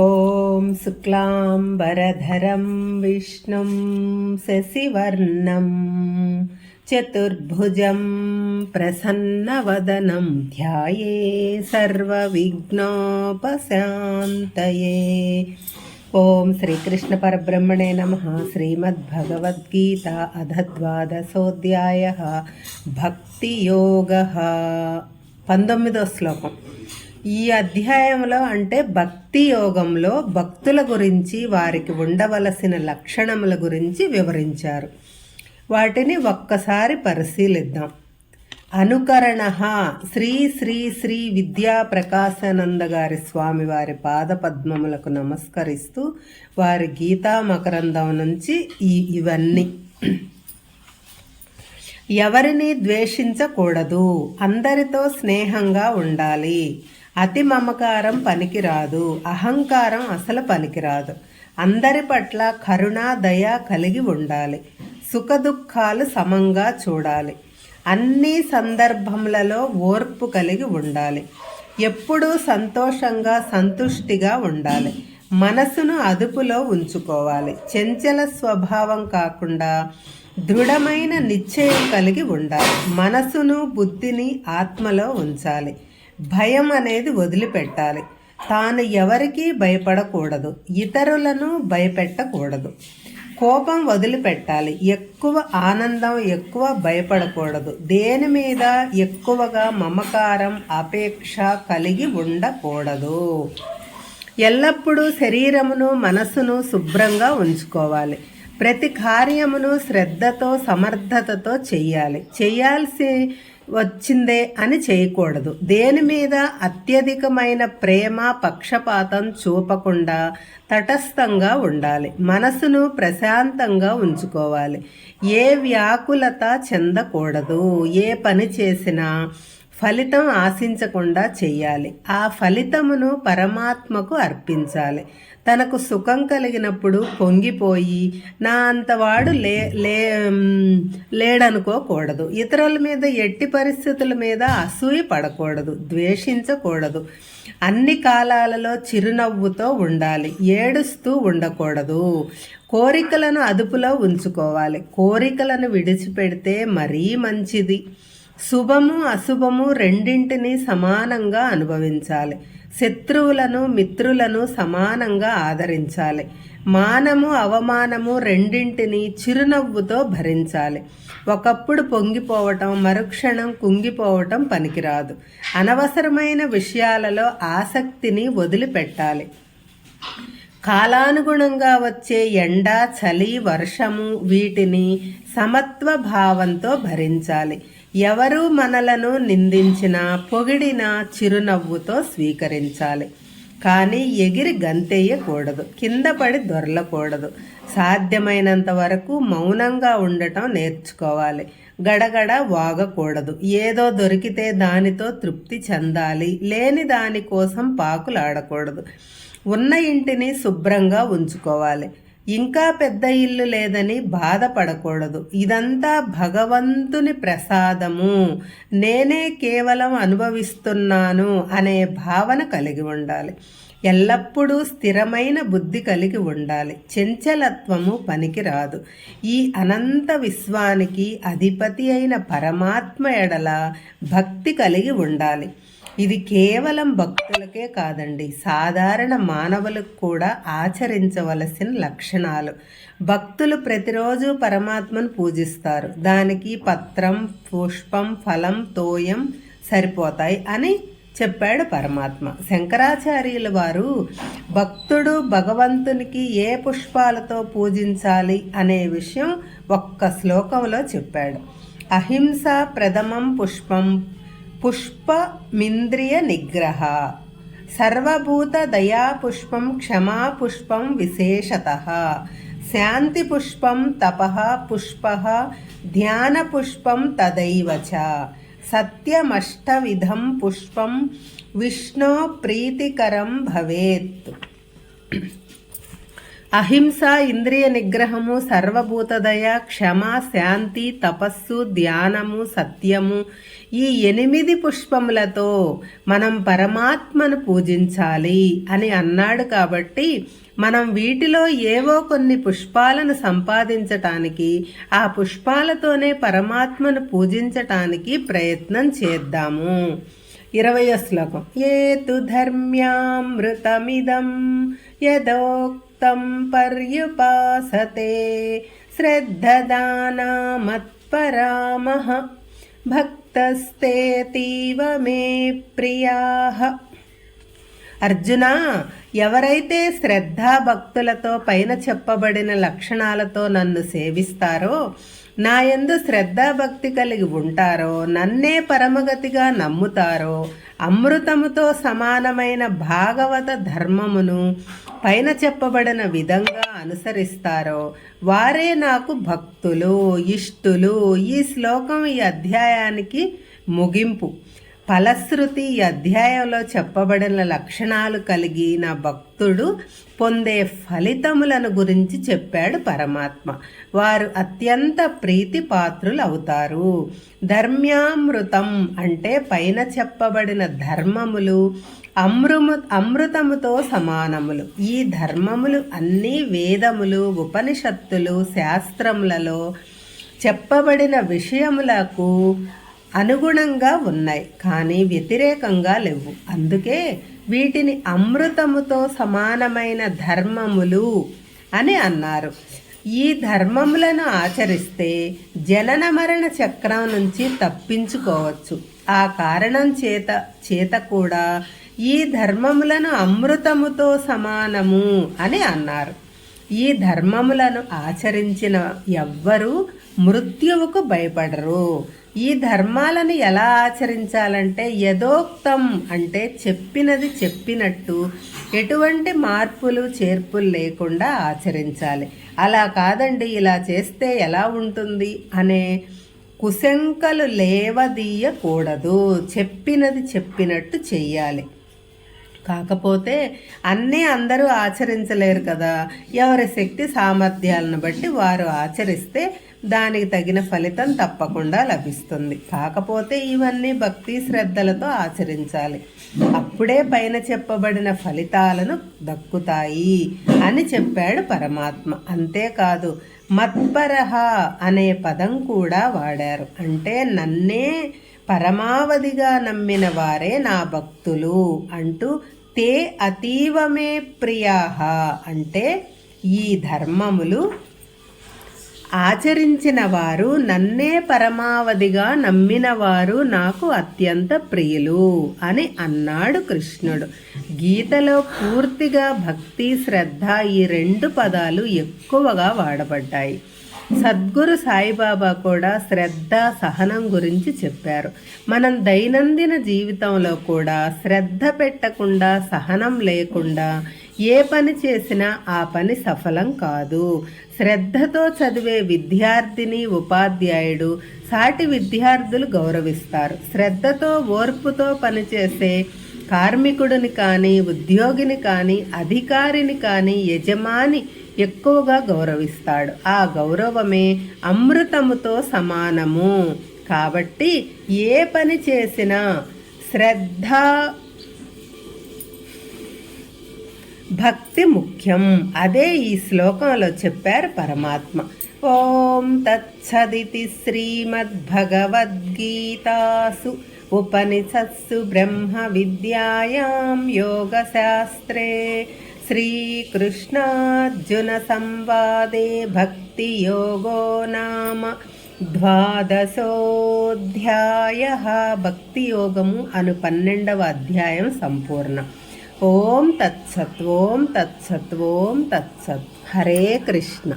ॐ शुक्लाम्बरधरं विष्णुं शशिवर्णं चतुर्भुजं प्रसन्नवदनं ध्याये सर्वविघ्नोपशान्तये ॐ श्रीकृष्णपरब्रह्मणे नमः श्रीमद्भगवद्गीता अधद्वादशोऽध्यायः भक्तियोगः पन्दोमिदो श्लोकम् ఈ అధ్యాయంలో అంటే భక్తి యోగంలో భక్తుల గురించి వారికి ఉండవలసిన లక్షణముల గురించి వివరించారు. వాటిని ఒక్కసారి పరిశీలిద్దాం. అనుకరణ శ్రీ శ్రీ శ్రీ విద్యా ప్రకాశానంద గారి స్వామి వారి పాదపద్మములకు నమస్కరిస్తూ వారి గీతా మకరందం నుంచి ఈ ఇవన్నీ. ఎవరిని ద్వేషించకూడదు. అందరితో స్నేహంగా ఉండాలి. అతి మమకారం పనికిరాదు అహంకారం అసలు పనికిరాదు. అందరి పట్ల కరుణ దయ కలిగి ఉండాలి. సుఖదుఖాలు సమంగా చూడాలి. అన్ని సందర్భములలో ఓర్పు కలిగి ఉండాలి. ఎప్పుడూ సంతోషంగా సంతుష్టిగా ఉండాలి. మనసును అదుపులో ఉంచుకోవాలి. చెంచల స్వభావం కాకుండా దృఢమైన నిశ్చయం కలిగి ఉండాలి. మనసును బుద్ధిని ఆత్మలో ఉంచాలి. భయం అనేది వదిలిపెట్టాలి. తాను ఎవరికీ భయపడకూడదు. ఇతరులను భయపెట్టకూడదు. కోపం వదిలిపెట్టాలి. ఎక్కువ ఆనందం ఎక్కువ భయపడకూడదు. దేని మీద ఎక్కువగా మమకారం అపేక్ష కలిగి ఉండకూడదు. ఎల్లప్పుడూ శరీరమును మనసును శుభ్రంగా ఉంచుకోవాలి. ప్రతి కార్యమును శ్రద్ధతో సమర్థతతో చేయాలి. చేయాల్సి వచ్చిందే అని చేయకూడదు. దేని మీద అత్యధికమైన ప్రేమ పక్షపాతం చూపకుండా తటస్థంగా ఉండాలి. మనసును ప్రశాంతంగా ఉంచుకోవాలి. ఏ వ్యాకులత చెందకూడదు. ఏ పని చేసినా ఫలితం ఆశించకుండా చేయాలి ఆ ఫలితమును పరమాత్మకు అర్పించాలి. తనకు సుఖం కలిగినప్పుడు పొంగిపోయి నా అంతవాడు లే లే లేడనుకోకూడదు. ఇతరుల మీద ఎట్టి పరిస్థితుల మీద అసూయ పడకూడదు ద్వేషించకూడదు. అన్ని కాలాలలో చిరునవ్వుతో ఉండాలి ఏడుస్తూ ఉండకూడదు. కోరికలను అదుపులో ఉంచుకోవాలి. కోరికలను విడిచిపెడితే మరీ మంచిది. శుభము అశుభము రెండింటినీ సమానంగా అనుభవించాలి. శత్రువులను మిత్రులను సమానంగా ఆదరించాలి. మానము అవమానము రెండింటిని చిరునవ్వుతో భరించాలి. ఒకప్పుడు పొంగిపోవటం మరుక్షణం కుంగిపోవటం పనికిరాదు. అనవసరమైన విషయాలలో ఆసక్తిని వదిలిపెట్టాలి. కాలానుగుణంగా వచ్చే ఎండ చలి వర్షము వీటిని సమత్వ భావంతో భరించాలి. ఎవరు మనలను నిందించిన పొగిడిన చిరునవ్వుతో స్వీకరించాలి. కానీ ఎగిరి గంతేయకూడదు కింద పడి దొరలకూడదు. సాధ్యమైనంత వరకు మౌనంగా ఉండటం నేర్చుకోవాలి. గడగడ వాగకూడదు. ఏదో దొరికితే దానితో తృప్తి చెందాలి. లేని దానికోసం పాకులాడకూడదు. ఉన్న ఇంటిని శుభ్రంగా ఉంచుకోవాలి. ఇంకా పెద్ద ఇల్లు లేదని బాధపడకూడదు. ఇదంతా భగవంతుని ప్రసాదము. నేనే కేవలం అనుభవిస్తున్నాను అనే భావన కలిగి ఉండాలి. ఎల్లప్పుడూ స్థిరమైన బుద్ధి కలిగి ఉండాలి. చెంచలత్వము పనికిరాదు. ఈ అనంత విశ్వానికి అధిపతి అయిన పరమాత్మ ఎడల భక్తి కలిగి ఉండాలి. ఇది కేవలం భక్తులకే కాదండి. సాధారణ మానవులకు కూడా ఆచరించవలసిన లక్షణాలు. భక్తులు ప్రతిరోజు పరమాత్మను పూజిస్తారు. దానికి పత్రం పుష్పం ఫలం తోయం సరిపోతాయి అని చెప్పాడు పరమాత్మ. శంకరాచార్యుల వారు భక్తుడు భగవంతునికి ఏ పుష్పాలతో పూజించాలి అనే విషయం ఒక్క శ్లోకంలో చెప్పాడు. అహింస ప్రథమం పుష్పం पुष्पमिन्द्रियनिग्रह। क्षमा क्षमापुष्पं विशेषतः। शान्तिपुष्पं तपः पुष्पः ध्यानपुष्पं तदैव च। सत्यमष्टविधं पुष्पं विष्णोप्रीतिकरं भवेत्। అహింస ఇంద్రియ నిగ్రహము సర్వభూతదయ క్షమ శాంతి తపస్సు ధ్యానము సత్యము ఈ ఎనిమిది పుష్పములతో మనం పరమాత్మను పూజించాలి అని అన్నాడు కాబట్టి మనం వీటిలో ఏవో కొన్ని పుష్పాలను సంపాదించటానికి ఆ పుష్పాలతోనే పరమాత్మను పూజించటానికి ప్రయత్నం చేద్దాము. ఇరవయ శ్లోకం. ఏతు ధర్మ్యామృతమిదం యదోక్తం పర్యుపాసతే. శ్రద్ధదానామత్పరామః. భక్తస్తేతీవ మే ప్రియాహ అర్జున ఎవరైతే శ్రద్ధాభక్తులతో పైన చెప్పబడిన లక్షణాలతో నన్ను సేవిస్తారో నా యందు శ్రద్ధాభక్తి కలిగి ఉంటారో నన్నే పరమగతిగా నమ్ముతారో అమృతముతో సమానమైన భాగవత ధర్మమును పైన చెప్పబడిన విధంగా అనుసరిస్తారో వారే నాకు భక్తులు ఇష్టులు. ఈ శ్లోకం ఈ అధ్యాయానికి ముగింపు. ఫలశ్రుతి అధ్యాయంలో చెప్పబడిన లక్షణాలు కలిగి నా భక్తుడు పొందే ఫలితములను గురించి చెప్పాడు పరమాత్మ. వారు అత్యంత ప్రీతి పాత్రులు అవుతారు ధర్మ్యామృతం అంటే పైన చెప్పబడిన ధర్మములు అమృము అమృతముతో సమానములు. ఈ ధర్మములు అన్నీ వేదములు ఉపనిషత్తులు శాస్త్రములలో చెప్పబడిన విషయములకు అనుగుణంగా ఉన్నాయి కానీ వ్యతిరేకంగా లేవు. అందుకే వీటిని అమృతముతో సమానమైన ధర్మములు అని అన్నారు. ఈ ధర్మములను ఆచరిస్తే జనన మరణ చక్రం నుంచి తప్పించుకోవచ్చు. ఆ కారణం చేత చేత కూడా ఈ ధర్మములను అమృతముతో సమానము అని అన్నారు. ఈ ధర్మములను ఆచరించిన ఎవ్వరూ మృత్యువుకు భయపడరు. ఈ ధర్మాలను ఎలా ఆచరించాలంటే యథోక్తం అంటే చెప్పినది చెప్పినట్టు ఎటువంటి మార్పులు చేర్పులు లేకుండా ఆచరించాలి. అలా కాదండి ఇలా చేస్తే ఎలా ఉంటుంది అనే కుశంకలు లేవదీయకూడదు. చెప్పినది చెప్పినట్టు చెయ్యాలి. కాకపోతే అన్నీ అందరూ ఆచరించలేరు కదా. ఎవరి శక్తి సామర్థ్యాలను బట్టి వారు ఆచరిస్తే దానికి తగిన ఫలితం తప్పకుండా లభిస్తుంది. కాకపోతే ఇవన్నీ భక్తి శ్రద్ధలతో ఆచరించాలి. అప్పుడే పైన చెప్పబడిన ఫలితాలను దక్కుతాయి అని చెప్పాడు పరమాత్మ. అంతేకాదు మత్పరహ అనే పదం కూడా వాడారు. అంటే నన్నే పరమావధిగా నమ్మిన వారే నా భక్తులు అంటూ తే అతీవమే ప్రియాహ అంటే ఈ ధర్మములు ఆచరించిన వారు నన్నే పరమావధిగా నమ్మిన వారు నాకు అత్యంత ప్రియులు అని అన్నాడు కృష్ణుడు. గీతలో పూర్తిగా భక్తి శ్రద్ధ ఈ రెండు పదాలు ఎక్కువగా వాడబడ్డాయి. సద్గురు సాయిబాబా కూడా శ్రద్ధ సహనం గురించి చెప్పారు. మనం దైనందిన జీవితంలో కూడా శ్రద్ధ పెట్టకుండా సహనం లేకుండా ఏ పని చేసినా ఆ పని సఫలం కాదు. శ్రద్ధతో చదివే విద్యార్థిని ఉపాధ్యాయుడు సాటి విద్యార్థులు గౌరవిస్తారు. శ్రద్ధతో ఓర్పుతో పనిచేసే కార్మికుడిని కానీ ఉద్యోగిని కానీ అధికారిని కానీ యజమాని ఎక్కువగా గౌరవిస్తాడు. ఆ గౌరవమే అమృతముతో సమానము. కాబట్టి ఏ పని చేసినా శ్రద్ధ భక్తి ముఖ్యం. అదే ఈ శ్లోకంలో చెప్పారు పరమాత్మ. ఓం తచ్చదితి శ్రీమద్భగవద్గీతాసు ఉపనిషత్సు బ్రహ్మ విద్యాయాం యోగశాస్త్రే శ్రీకృష్ణార్జున సంవాదే భక్తియోగో నామ ద్వాదశోధ్యాయ. భక్తి యోగము అను పన్నెండవ అధ్యాయం సంపూర్ణ. ఓం తత్సత్ ఓం తత్సత్. హరే కృష్ణ.